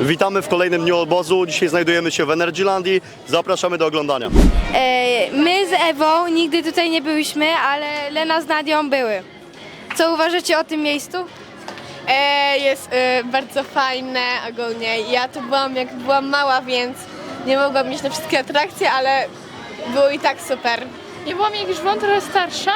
Witamy w kolejnym dniu obozu. Dzisiaj znajdujemy się w Energylandii. Zapraszamy do oglądania. E, My z Ewą nigdy tutaj nie byliśmy, ale Lena z Nadią były. Co uważacie o tym miejscu? E, jest e, bardzo fajne ogólnie. Ja tu byłam jak byłam mała, więc nie mogłam mieć na wszystkie atrakcje, ale było i tak super. Nie byłam jak już byłam trochę starsza,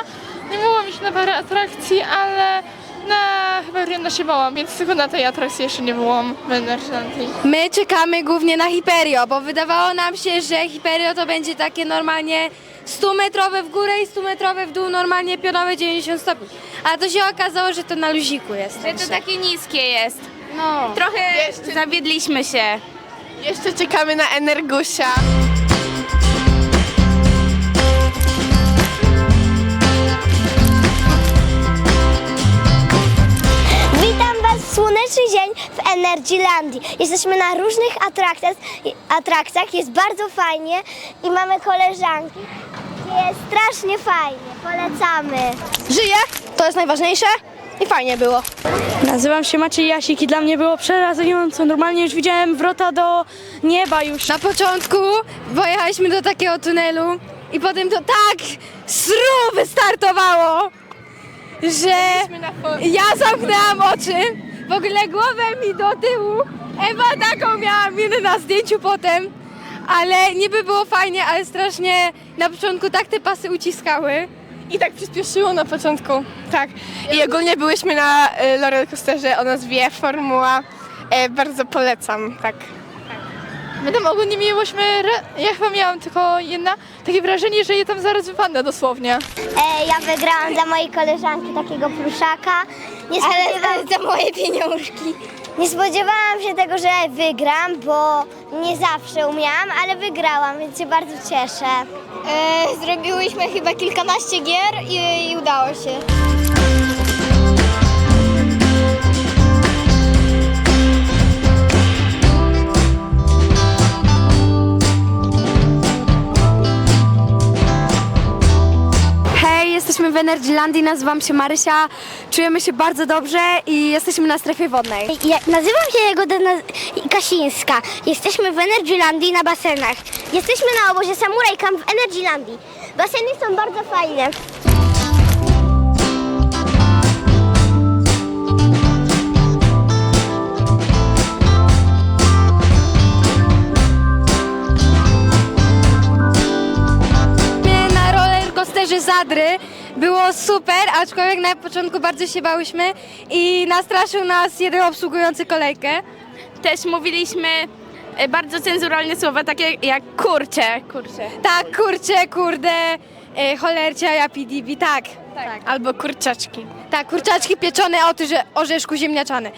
nie mogłam iść na parę atrakcji, ale na chyba Rihanna się bałam, więc tylko na tej atrakcji jeszcze nie byłam w Energylandii. My czekamy głównie na Hyperio, bo wydawało nam się, że Hyperio to będzie takie normalnie 100-metrowe w górę i 100-metrowe w dół, normalnie pionowe 90 stopni. A to się okazało, że to na luziku jest. Że to takie niskie jest. No. Trochę Jeszcze- zawiedliśmy się. Jeszcze czekamy na Energusia. W Energylandii. Jesteśmy na różnych atrakcjach, atrakcjach, jest bardzo fajnie i mamy koleżanki. Jest strasznie fajnie, polecamy. Żyję, to jest najważniejsze i fajnie było. Nazywam się Maciej Jasik i dla mnie było przerażająco. Normalnie już widziałem wrota do nieba już. Na początku pojechaliśmy do takiego tunelu i potem to tak sru wystartowało, że ja zamknęłam oczy, w ogóle głowę mi do tyłu. Ewa taką miała minę na zdjęciu potem, ale niby było fajnie, ale strasznie na początku tak te pasy uciskały. I tak przyspieszyło na początku. Tak. I ogólnie byłyśmy na e, Laurel Coasterze o nazwie Formuła. E, bardzo polecam, tak. My tam ogólnie miałyśmy, re- ja chyba miałam tylko jedna, takie wrażenie, że je tam zaraz wypadnę dosłownie. E, ja wygrałam dla mojej koleżanki takiego pluszaka. Nie spodziewałam za moje pieniążki. Nie spodziewałam się tego, że wygram, bo nie zawsze umiałam, ale wygrałam, więc się bardzo cieszę. E, zrobiłyśmy chyba kilkanaście gier i, i udało się. Energylandii, nazywam się Marysia, czujemy się bardzo dobrze i jesteśmy na strefie wodnej. Ja, nazywam się Jagoda Kasińska. Jesteśmy w Energylandii na basenach. Jesteśmy na obozie Samurai Camp w Energylandii. Baseny są bardzo fajne. Zadry było super, aczkolwiek na początku bardzo się bałyśmy i nastraszył nas jeden obsługujący kolejkę. Też mówiliśmy e, bardzo cenzuralne słowa, takie jak kurcze. kurcze. Tak, kurczę, kurde, e, cholercia, ja PDB, tak. Tak, Albo kurczaczki. tak kurczaczki pieczone, otyże, orzeszku ziemniaczane.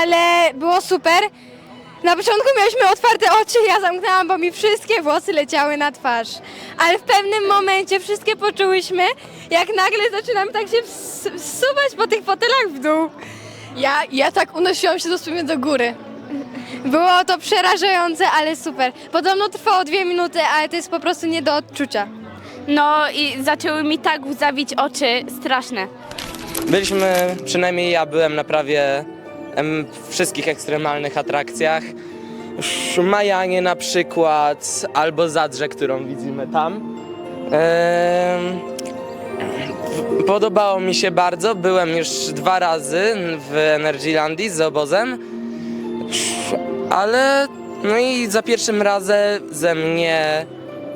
Ale było super. Na początku mieliśmy otwarte oczy, ja zamknęłam, bo mi wszystkie włosy leciały na twarz. Ale w pewnym momencie wszystkie poczułyśmy, jak nagle zaczynamy tak się ws- wsuwać po tych fotelach w dół. Ja, ja tak unosiłam się dosłownie do góry. Było to przerażające, ale super. Podobno trwało dwie minuty, ale to jest po prostu nie do odczucia. No i zaczęły mi tak łzawić oczy, straszne. Byliśmy, przynajmniej ja byłem na prawie wszystkich ekstremalnych atrakcjach. Majanie na przykład, albo Zadrze, którą widzimy tam. Podobało mi się bardzo, byłem już dwa razy w Energylandii z obozem, ale no i za pierwszym razem ze mnie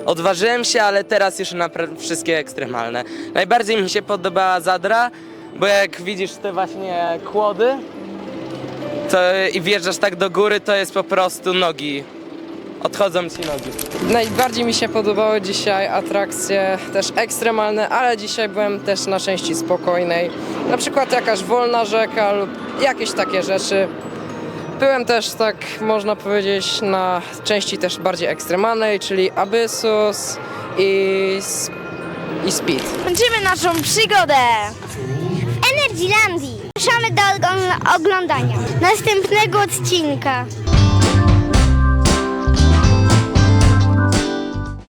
odważyłem się, ale teraz już na wszystkie ekstremalne. Najbardziej mi się podobała Zadra, bo jak widzisz te właśnie kłody to i wjeżdżasz tak do góry, to jest po prostu nogi. Odchodzą ci nogi. Najbardziej mi się podobały dzisiaj atrakcje też ekstremalne, ale dzisiaj byłem też na części spokojnej. Na przykład jakaś wolna rzeka lub jakieś takie rzeczy. Byłem też tak, można powiedzieć, na części też bardziej ekstremalnej, czyli Abyssus i, i Speed. Kończymy naszą przygodę. Zapraszamy do oglądania następnego odcinka.